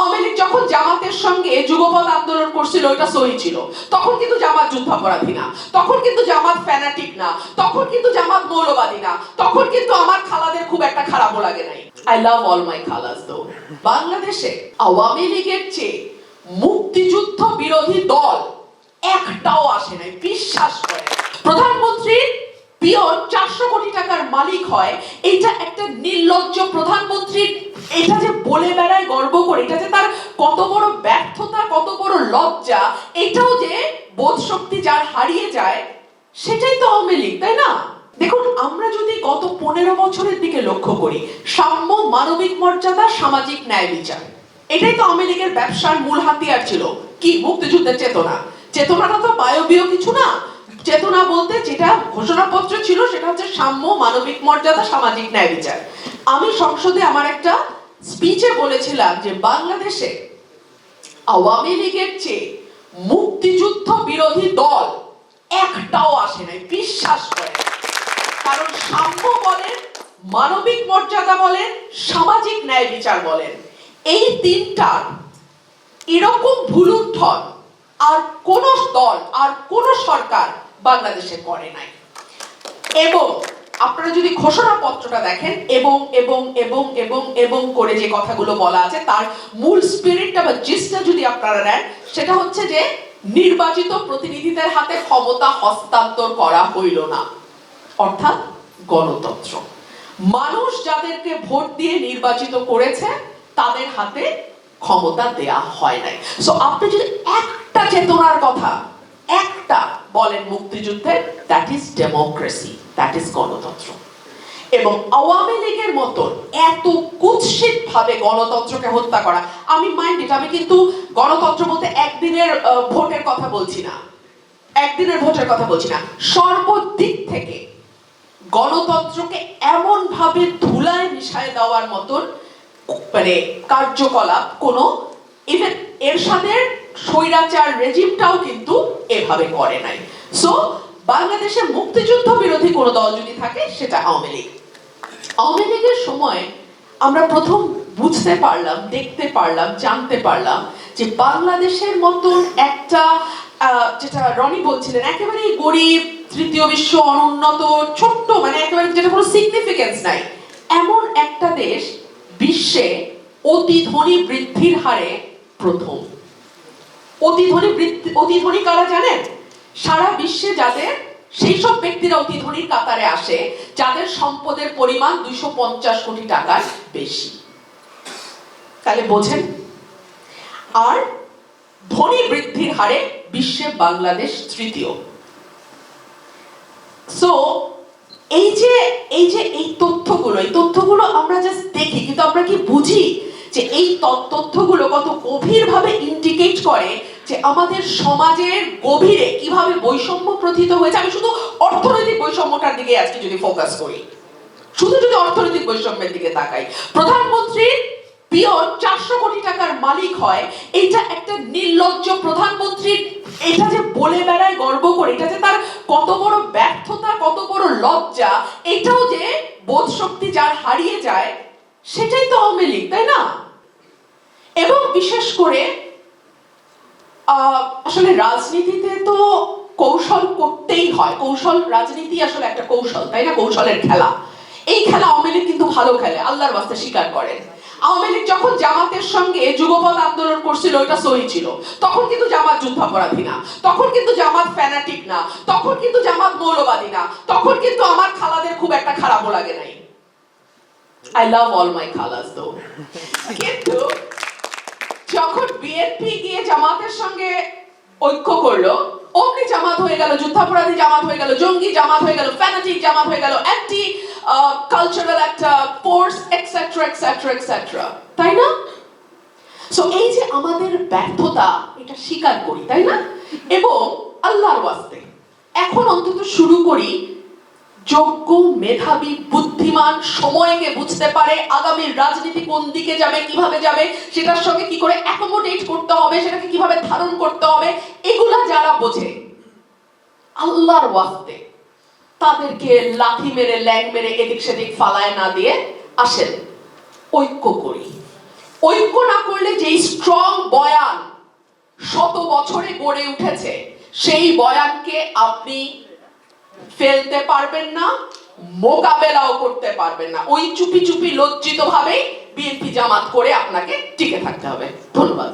আওয়ামী লীগ যখন জামাতের সঙ্গে আন্দোলন করছিল, ওইটা সহি ছিল। তখন কিন্তু জামাত যুদ্ধাপরাধী না। তখন কিন্তু জামাত ফ্যানাটিক না। তখন কিন্তু জামাত মৌলবাদী না। তখন কিন্তু আমার খালাদের খুব একটা খারাপও লাগে নাই। আই লাভ অল মাই খালাস দো বাংলাদেশে আওয়ামী লীগের চেয়ে মুক্তিযুদ্ধ বিরোধী দল একটাও আসে নাই, বিশ্বাস করে প্রধানমন্ত্রীর পিয়ন চারশো কোটি টাকার মালিক হয় এটা একটা নির্লজ্জ প্রধানমন্ত্রীর, এটা যে বলে বেড়ায় গর্ব করে এটা যে তার কত বড় ব্যর্থতা কত বড় লজ্জা, এটাও যে বোধ শক্তি যার হারিয়ে যায়, সেটাই তো আওয়ামী লীগ, তাই না? দেখুন, আমরা যদি গত পনেরো বছরের দিকে লক্ষ্য করি, সাম্য মানবিক মর্যাদা, সামাজিক ন্যায় বিচার। এটাই তো আওয়ামী লীগের ব্যবসার মূল হাতিয়ার ছিল। কি, মুক্তিযুদ্ধের চেতনা? চেতনাটা তো বায়বীয় কিছু না। চেতনা বলতে যেটা ঘোষণাপত্র ছিল, সেটা হচ্ছে সাম্য মানবিক মর্যাদা, সামাজিক ন্যায় বিচার। আমি সংসদে আমার একটা স্পিচে বলেছিলাম যে বাংলাদেশে আওয়ামী লীগের চেয়ে মুক্তিযুদ্ধ বিরোধী দল একটাও আসে নাই, বিশ্বাস করে কারণ সাম্য বলেন, মানবিক মর্যাদা বলেন, সামাজিক ন্যায় বিচার বলেন। এই তিনটার এরকম ভুলুণ্ঠন আর কোন দল, আর কোন সরকার বাংলাদেশে করে নাই। এবং আপনারা যদি ঘোষণাপত্রটা দেখেন, এবং এবং এবং এবং এবং করে যে কথাগুলো বলা আছে, তার মূল স্পিরিটটা বা জিসটা যদি আপনারা নেন, সেটা হচ্ছে যে নির্বাচিত প্রতিনিধিদের হাতে ক্ষমতা হস্তান্তর করা হইল না। অর্থাৎ গণতন্ত্র। মানুষ যাদেরকে ভোট দিয়ে নির্বাচিত করেছে, তাদের হাতে ক্ষমতা দেয়া হয় নাই। সো আপনি যদি একটা চেতনার কথা বলেন মুক্তিযুদ্ধের that is democracy that is গণতন্ত্র। এবং আওয়ামী লীগের মতন এত কুৎসিত ভাবে গণতন্ত্রকে হত্যা করা, আমি মাইন্ড ইট আমি কিন্তু গণতন্ত্র বলতে একদিনের ভোটের কথা বলছি না। একদিনের ভোটের কথা বলছি না। সর্বদিক থেকে গণতন্ত্রকে এমন ভাবে ধুলায় মিশায় দেওয়ার মতন মানে কার্যকলাপ কোনো ইভেন এরশাদের স্বৈরাচার রেজিমটাও কিন্তু এভাবে করে নাই। সো বাংলাদেশে মুক্তিযুদ্ধ বিরোধী কোনো দল যদি থাকে, সেটা আওয়ামী লীগ। আওয়ামী লীগের সময় আমরা প্রথম বুঝতে পারলাম, দেখতে পারলাম, জানতে পারলাম যে বাংলাদেশের মতন একটা যেটা রনি বলছিলেন, একেবারেই গরিব, তৃতীয় বিশ্ব, অনুন্নত, ছোট্ট মানে একেবারে যেটা কোনো সিগনিফিকেন্স নাই। এমন একটা দেশ, বিশ্বে অতি ধনী বৃদ্ধির হারে প্রথম। অতি ধনী বৃদ্ধি অতি ধনী কারা জানেন? সারা বিশ্বে যাদের সেই সব ব্যক্তিরা অতি কাতারে আসে, যাদের সম্পদের পরিমাণ দুইশো পঞ্চাশ কোটি টাকার বেশি। তাহলে বোঝেন। আর ধনী বৃদ্ধির হারে বিশ্বে বাংলাদেশ তৃতীয়। সো এই যে এই যে এই তথ্যগুলো এই তথ্যগুলো আমরা জাস্ট দেখি কিন্তু আমরা কি বুঝি যে এই ত- তথ্যগুলো কত গভীরভাবে ইন্ডিকেট করে যে আমাদের সমাজের গভীরে কীভাবে বৈষম্য প্রথিত হয়েছে, আমি শুধু অর্থনৈতিক বৈষম্যটার দিকে আজকে যদি ফোকাস করি। শুধু যদি অর্থনৈতিক বৈষম্যের দিকে তাকাই। প্রধানমন্ত্রীর পিয়ন চারশো কোটি টাকার মালিক হয়, এটা একটা নির্লজ্জ প্রধানমন্ত্রীর, এটা যে বলে বেড়ায় গর্ব করে, এটা যে তার কত বড় ব্যর্থতা, কত বড় লজ্জা, এটাও যে বোধ শক্তি যার হারিয়ে যায়, সেটাই তো আওয়ামী তাই না? এবং বিশেষ করে আসলে রাজনীতিতে তো কৌশল করতেই হয়। কৌশল, রাজনীতি আসলে একটা কৌশল, তাই না? কৌশলের খেলা। এই খেলা আওয়ামী কিন্তু ভালো খেলে, আল্লাহর বাস্তে স্বীকার করেন। আওয়ামী লীগ যখন জামাতের সঙ্গে যুগপৎ আন্দোলন করছিল সহি ছিল। তখন কিন্তু জামাত যুদ্ধাপরাধী না, তখন কিন্তু জামাত ফ্যানাটিক না, তখন কিন্তু জামাত মৌলবাদী না, তখন কিন্তু আমার খালাদের খুব একটা খারাপও লাগে নাই। আই লাভ অল মাই খালাস দো কিন্তু যখন বিএনপি গিয়ে জামাতের সঙ্গে ঐক্য করল, অমনি জামাত হয়ে গেল, যুদ্ধাপরাধী জামাত হয়ে গেল, জঙ্গি জামাত হয়ে গেল ফ্যানাটিক জামাত হয়ে গেল অ্যান্টি কালচারাল একটা ফোর্স এক্সেট্রা এক্সেট্রা এক্সেট্রা তাই না? সো এই যে আমাদের ব্যর্থতা, এটা স্বীকার করি, তাই না? এবং আল্লাহর ওয়াস্তে, এখন অন্তত শুরু করি যোগ্য মেধাবী, বুদ্ধিমান, সময়কে বুঝতে পারে আগামীর রাজনীতি কোন দিকে যাবে, কীভাবে যাবে, সেটার সঙ্গে কি করে অ্যাকোমোডেট করতে হবে, সেটাকে কীভাবে ধারণ করতে হবে, এগুলা যারা বোঝে, আল্লাহর ওয়াস্তে, তাদেরকে লাথি মেরে, ল্যাং মেরে, এদিক সেদিক ফালায় না দিয়ে আসেন। ঐক্য করি। ঐক্য না করলে যেই স্ট্রং বয়ান শত বছরে গড়ে উঠেছে, সেই বয়ানকে আপনি ফেলতে পারবেন না, মোকাবেলাও করতে পারবেন না। ওই চুপি চুপি লজ্জিত ভাবেই বিএনপি জামাত করে আপনাকে টিকে থাকতে হবে। ধন্যবাদ।